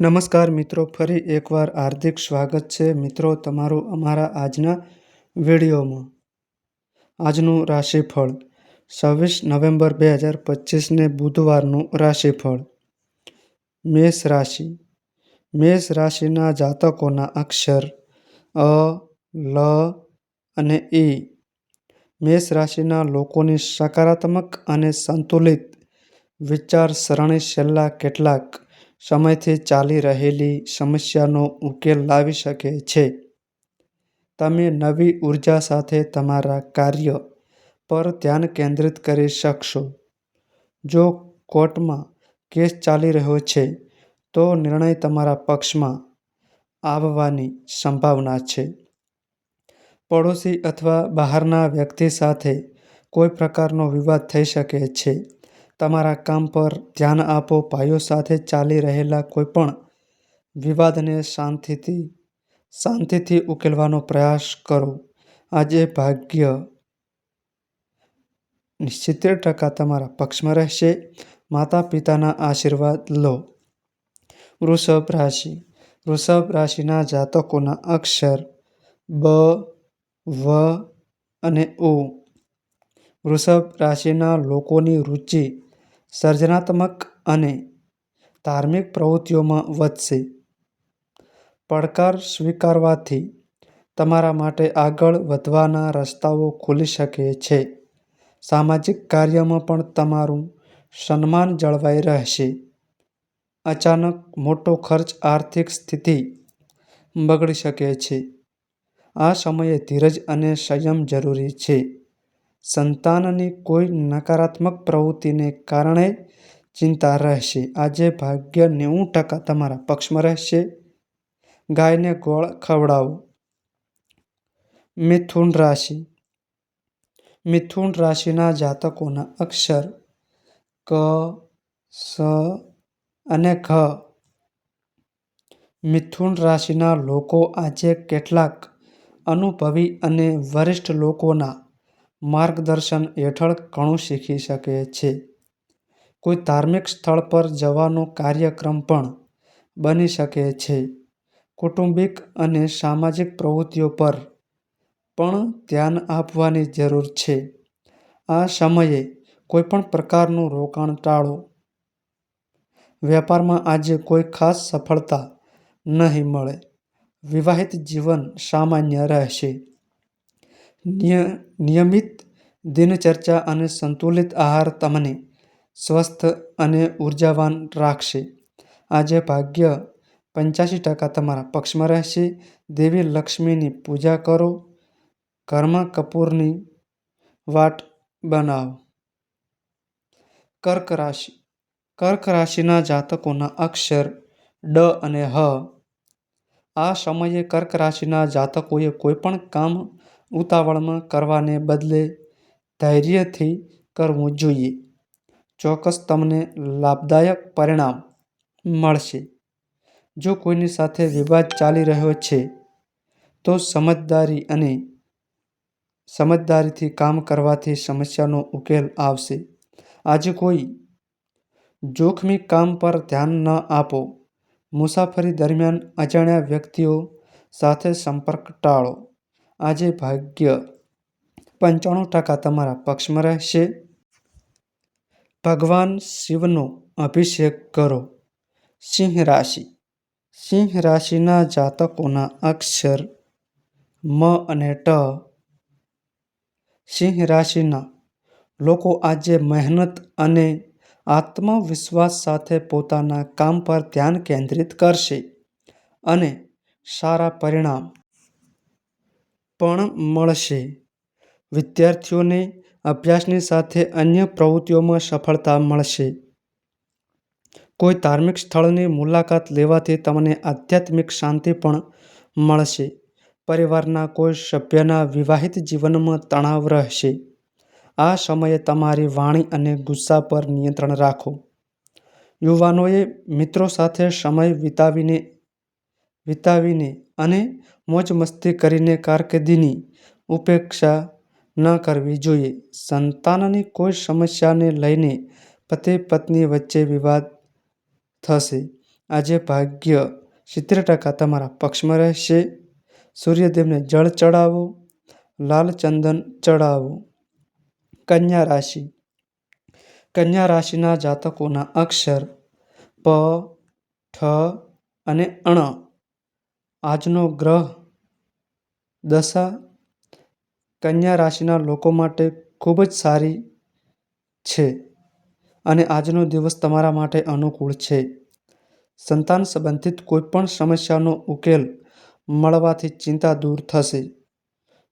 નમસ્કાર મિત્રો, ફરી એકવાર હાર્દિક સ્વાગત છે મિત્રો તમારું અમારા આજના વિડીયોમાં. આજનું રાશિફળ, છવ્વીસ નવેમ્બર બે હજાર પચીસને બુધવારનું રાશિફળ. મેષ રાશિ, મેષ રાશિના જાતકોના અક્ષર અ, લ અને ઈ મેષ રાશિના લોકોની સકારાત્મક અને સંતુલિત વિચારસરણી છેલ્લા કેટલાક સમયથી ચાલી રહેલી સમસ્યાનો ઉકેલ લાવી શકે છે. તમે નવી ઊર્જા સાથે તમારા કાર્ય પર ધ્યાન કેન્દ્રિત કરી શકશો. જો કોર્ટમાં કેસ ચાલી રહ્યો છે, તો નિર્ણય તમારા પક્ષમાં આવવાની સંભાવના છે. પડોશી અથવા બહારના વ્યક્તિ સાથે કોઈ પ્રકારનો વિવાદ થઈ શકે છે. તમારા કામ પર ધ્યાન આપો, ભાઈઓ સાથે ચાલી રહેલા કોઈપણ વિવાદને શાંતિથી શાંતિથી ઉકેલવાનો પ્રયાસ કરો. આજે ભાગ્ય સિત્તેર ટકા તમારા પક્ષમાં રહેશે. માતા પિતાના આશીર્વાદ લો. વૃષભ રાશિ. વૃષભ રાશિના જાતકોના અક્ષર બ, વ અને ઉ. વૃષભ રાશિના લોકોની રુચિ સર્જનાત્મક અને ધાર્મિક પ્રવૃત્તિઓમાં વધશે. પડકાર સ્વીકારવાથી તમારા માટે આગળ વધવાના રસ્તાઓ ખુલી શકે છે. સામાજિક કાર્યમાં પણ તમારું સન્માન જળવાઈ રહેશે. અચાનક મોટો ખર્ચ આર્થિક સ્થિતિ બગડી શકે છે. આ સમયે ધીરજ અને સંયમ જરૂરી છે. સંતાનની કોઈ નકારાત્મક પ્રવૃત્તિને કારણે ચિંતા રહેશે. આજે ભાગ્ય નેવું ટકા તમારા પક્ષમાં રહેશે. ગાયને ગોળ ખવડાવો. મિથુન રાશિ. મિથુન રાશિના જાતકોના અક્ષર ક, સ અને ઘ. મિથુન રાશિના લોકો આજે કેટલાક અનુભવી અને વરિષ્ઠ લોકોના માર્ગદર્શન હેઠળ ઘણું શીખી શકે છે. કોઈ ધાર્મિક સ્થળ પર જવાનો કાર્યક્રમ પણ બની શકે છે. કૌટુંબિક અને સામાજિક પ્રવૃત્તિઓ પર પણ ધ્યાન આપવાની જરૂર છે. આ સમયે કોઈપણ પ્રકારનું રોકાણ ટાળો. વેપારમાં આજે કોઈ ખાસ સફળતા નહીં મળે. વિવાહિત જીવન સામાન્ય રહેશે. નિયમિત દિનચર્યા અને સંતુલિત આહાર તમને સ્વસ્થ અને ઉર્જાવાન રાખશે. આજે ભાગ્ય પંચ્યાસી ટકા તમારા પક્ષમાં રહેશે. દેવી લક્ષ્મીની પૂજા કરો. ઘરમાં કપૂરની વાટ બનાવો. કર્ક રાશિ, કર્ક રાશિના જાતકોના અક્ષર ડ અને હ. આ સમયે કર્ક રાશિના જાતકોએ કોઈપણ કામ ઉતાવળમાં કરવાને બદલે ધૈર્યથી કરવું જોઈએ. ચોક્કસ તમને લાભદાયક પરિણામ મળશે. જો કોઈની સાથે વિવાદ ચાલી રહ્યો છે, તો સમજદારી અને સમજદારીથી કામ કરવાથી સમસ્યાનો ઉકેલ આવશે. આજે કોઈ જોખમી કામ પર ધ્યાન ન આપો. મુસાફરી દરમિયાન અજાણ્યા વ્યક્તિઓ સાથે સંપર્ક ટાળો. આજે ભાગ્ય પંચાણું ટકા તમારા પક્ષમાં રહેશે. ભગવાન શિવનો અભિષેક કરો. સિંહ રાશિ. સિંહ રાશિના જાતકોના અક્ષર મ અને ટ. સિંહ રાશિના લોકો આજે મહેનત અને આત્મવિશ્વાસ સાથે પોતાના કામ પર ધ્યાન કેન્દ્રિત કરશે અને સારા પરિણામ પણ મળશે. વિદ્યાર્થીઓને અભ્યાસની સાથે અન્ય પ્રવૃત્તિઓમાં સફળતા મળશે. કોઈ ધાર્મિક સ્થળની મુલાકાત લેવાથી તમને આધ્યાત્મિક શાંતિ પણ મળશે. પરિવારના કોઈ સભ્યના વિવાહિત જીવનમાં તણાવ રહેશે. આ સમયે તમારી વાણી અને ગુસ્સા પર નિયંત્રણ રાખો. યુવાનોએ મિત્રો સાથે સમય વિતાવીને વિતાવીને અને મોજ મસ્તી કરીને કારકિર્દીની ઉપેક્ષા ન કરવી જોઈએ. સંતાનની કોઈ સમસ્યાને લઈને પતિ પત્ની વચ્ચે વિવાદ થશે. આજે ભાગ્ય સિત્તેર ટકા તમારા પક્ષમાં રહેશે. સૂર્યદેવને જળ ચડાવો, લાલ ચંદન ચડાવો. કન્યા રાશિ. કન્યા રાશિના જાતકોના અક્ષર પ, ઠ અને અણ આજનો ગ્રહ દશા કન્યા રાશિના લોકો માટે ખૂબ જ સારી છે અને આજનો દિવસ તમારા માટે અનુકૂળ છે. સંતાન સંબંધિત કોઈપણ સમસ્યાનો ઉકેલ મળવાથી ચિંતા દૂર થશે.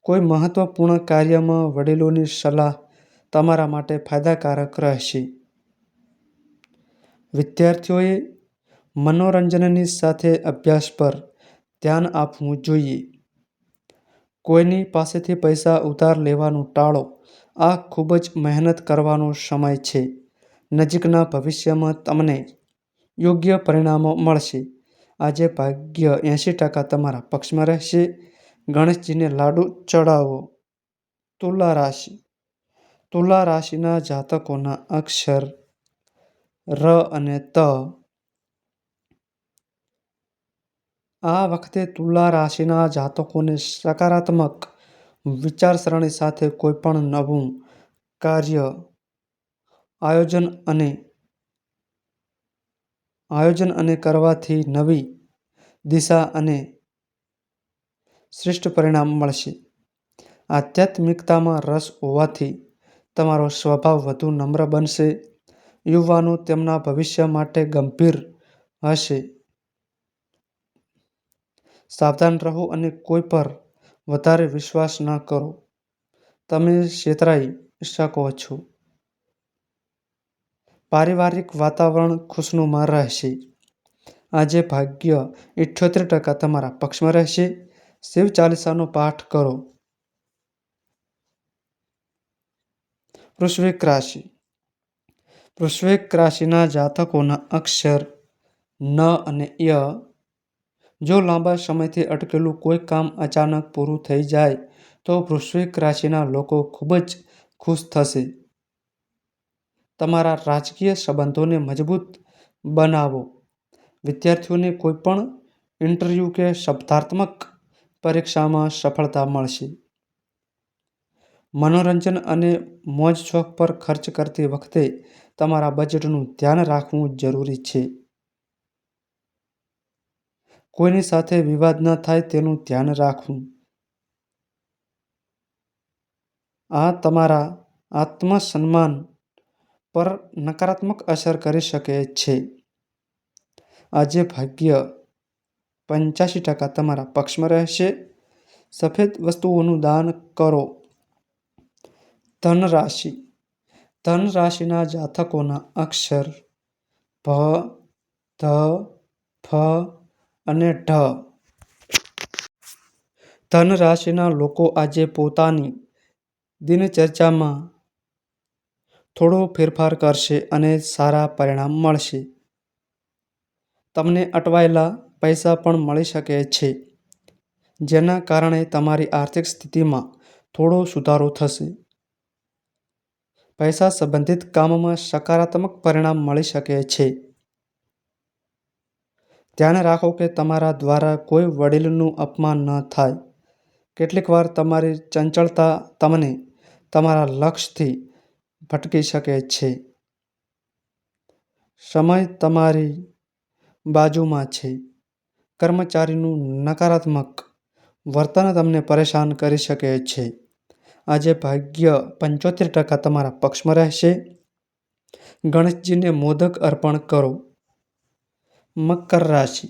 કોઈ મહત્વપૂર્ણ કાર્યમાં વડીલોની સલાહ તમારા માટે ફાયદાકારક રહેશે. વિદ્યાર્થીઓએ મનોરંજનની સાથે અભ્યાસ પર ધ્યાન આપવું જોઈએ. કોઈની પાસેથી પૈસા ઉધાર લેવાનું ટાળો આ ખૂબ જ મહેનત કરવાનો સમય છે. નજીકના ભવિષ્યમાં તમને યોગ્ય પરિણામો મળશે. આજે ભાગ્ય એંશી ટકા તમારા પક્ષમાં રહેશે. ગણેશજીને લાડુ ચડાવો. તુલા રાશિ. તુલા રાશિના જાતકોના અક્ષર ર અને ત આ વખતે તુલા રાશિના જાતકોને સકારાત્મક વિચારસરણી સાથે કોઈપણ નવું કાર્ય, આયોજન અને આયોજન અને કરવાથી નવી દિશા અને શ્રેષ્ઠ પરિણામ મળશે. આધ્યાત્મિકતામાં રસ હોવાથી તમારો સ્વભાવ વધુ નમ્ર બનશે. યુવાનો તેમના ભવિષ્ય માટે ગંભીર હશે. સાવધાન રહો અને કોઈ પર વધારે વિશ્વાસ ન કરો. તમે છેતરાઈ શકો છો. પારિવારિક વાતાવરણ ખુશનુમા રહેશે. આજે ભાગ્ય ઇઠ્યોતેર ટકા તમારા પક્ષમાં રહેશે. શિવ ચાલીસાનો પાઠ કરો. વૃશ્ચિક રાશિ. વૃશ્ચિક રાશિના જાતકોના અક્ષર ન અને ય જો લાંબા સમયથી અટકેલું કોઈ કામ અચાનક પૂરું થઈ જાય, તો વૃશ્વિક રાશિના લોકો ખૂબ જ ખુશ થશે. તમારા રાજકીય સંબંધોને મજબૂત બનાવો. વિદ્યાર્થીઓને કોઈપણ ઇન્ટરવ્યૂ કે શબ્દાત્મક પરીક્ષામાં સફળતા મળશે. મનોરંજન અને મોજ શોખ પર ખર્ચ કરતી વખતે તમારા બજેટનું ધ્યાન રાખવું જરૂરી છે. કોઈની સાથે વિવાદ ન થાય તેનું ધ્યાન રાખવું. આ તમારા આત્મસન્માન પર નકારાત્મક અસર કરી શકે છે. આજે ભાગ્ય પંચ્યાસી ટકા તમારા પક્ષમાં રહેશે. સફેદ વસ્તુઓનું દાન કરો. ધન રાશિ ધન રાશિના જાતકોના અક્ષર ભ, ધ, ફ અને ઢ. ધન રાશિના લોકો આજે પોતાની દિનચર્ચામાં થોડો ફેરફાર કરશે અને સારા પરિણામ મળશે. તમને અટવાયેલા પૈસા પણ મળી શકે છે, જેના કારણે તમારી આર્થિક સ્થિતિમાં થોડો સુધારો થશે. પૈસા સંબંધિત કામમાં સકારાત્મક પરિણામ મળી શકે છે. ધ્યાન રાખો કે તમારા દ્વારા કોઈ વડીલનું અપમાન ન થાય. કેટલીકવાર તમારી ચંચળતા તમને તમારા લક્ષ્યથી ભટકી શકે છે. સમય તમારી બાજુમાં છે. કર્મચારીનું નકારાત્મક વર્તન તમને પરેશાન કરી શકે છે. આજે ભાગ્ય પંચોતેર ટકા તમારા પક્ષમાં રહેશે. ગણેશજીને મોદક અર્પણ કરો. મકર રાશિ.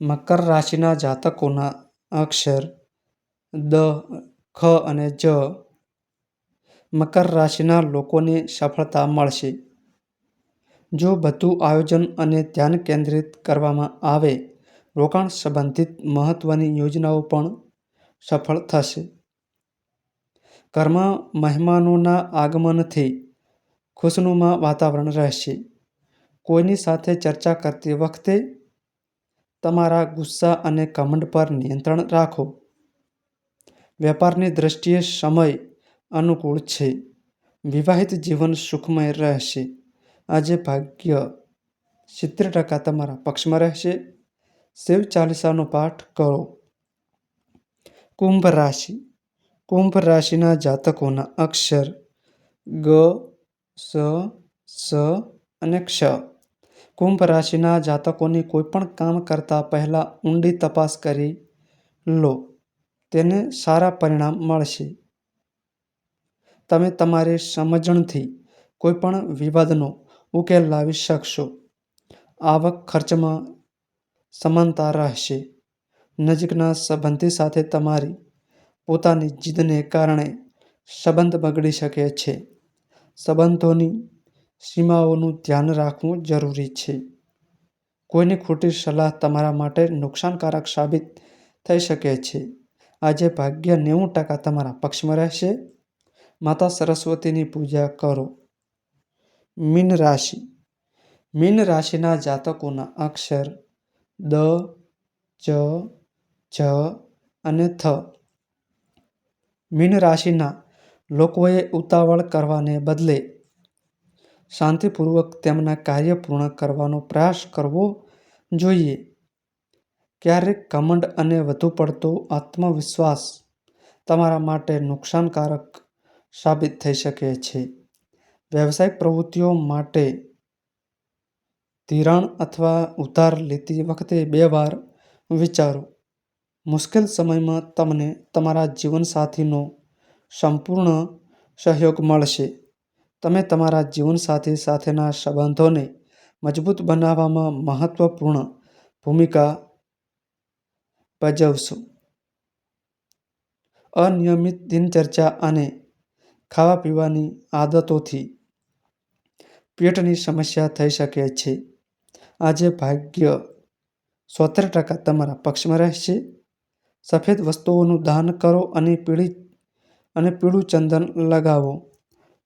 મકર રાશિના જાતકોના અક્ષર દ, ખ અને જ મકર રાશિના લોકોને સફળતા મળશે. જો બધું આયોજન અને ધ્યાન કેન્દ્રિત કરવામાં આવે, રોકાણ સંબંધિત મહત્વની યોજનાઓ પણ સફળ થશે. ઘરમાં મહેમાનોના આગમનથી ખુશનુમા વાતાવરણ રહેશે. કોઈની સાથે ચર્ચા કરતી વખતે તમારા ગુસ્સા અને કમંડ પર નિયંત્રણ રાખો. વેપારની દ્રષ્ટિએ સમય અનુકૂળ છે. વિવાહિત જીવન સુખમય રહેશે. આજે ભાગ્ય સિત્તેર ટકા તમારા પક્ષમાં રહેશે. શિવ ચાલીસાનો પાઠ કરો. કુંભ રાશિ. કુંભ રાશિના જાતકોના અક્ષર ગ, સ સ અને ક્ષ. કુંભ રાશિના જાતકોની કોઈપણ કામ કરતાં પહેલાં ઊંડી તપાસ કરી લો. તેને સારા પરિણામ મળશે. તમે તમારી સમજણથી કોઈપણ વિવાદનો ઉકેલ લાવી શકશો. આવક ખર્ચમાં સમાનતા રહેશે. નજીકના સંબંધી સાથે તમારી પોતાની જીદને કારણે સંબંધ બગડી શકે છે. સંબંધોની સીમાઓનું ધ્યાન રાખવું જરૂરી છે. કોઈની ખોટી સલાહ તમારા માટે નુકસાનકારક સાબિત થઈ શકે છે. આજે ભાગ્ય નેવું ટકા તમારા પક્ષમાં રહેશે. માતા સરસ્વતીની પૂજા કરો. મીન રાશિ. મીન રાશિના જાતકોના અક્ષર દ ચ જ અને થ. મીન રાશિના લોકોએ ઉતાવળ કરવાને બદલે શાંતિપૂર્વક તેમના કાર્ય પૂર્ણ કરવાનો પ્રયાસ કરવો જોઈએ. ક્યારેક ઘમંડ અને વધુ પડતો આત્મવિશ્વાસ તમારા માટે નુકસાનકારક સાબિત થઈ શકે છે. વ્યવસાયિક પ્રવૃત્તિઓ માટે ધિરાણ અથવા ઉધાર લેતી વખતે બે વાર વિચારો. મુશ્કેલ સમયમાં તમને તમારા જીવનસાથીનો સંપૂર્ણ સહયોગ મળશે. તમે તમારા જીવનસાથી સાથેના સંબંધોને મજબૂત બનાવવામાં મહત્વપૂર્ણ ભૂમિકા ભજવશો. અનિયમિત દિનચર્યા અને ખાવા પીવાની આદતોથી પેટની સમસ્યા થઈ શકે છે. આજે ભાગ્ય સોતેર ટકા તમારા પક્ષમાં રહેશે. સફેદ વસ્તુઓનું દાન કરો અને પીળી અને પીળું ચંદન લગાવો.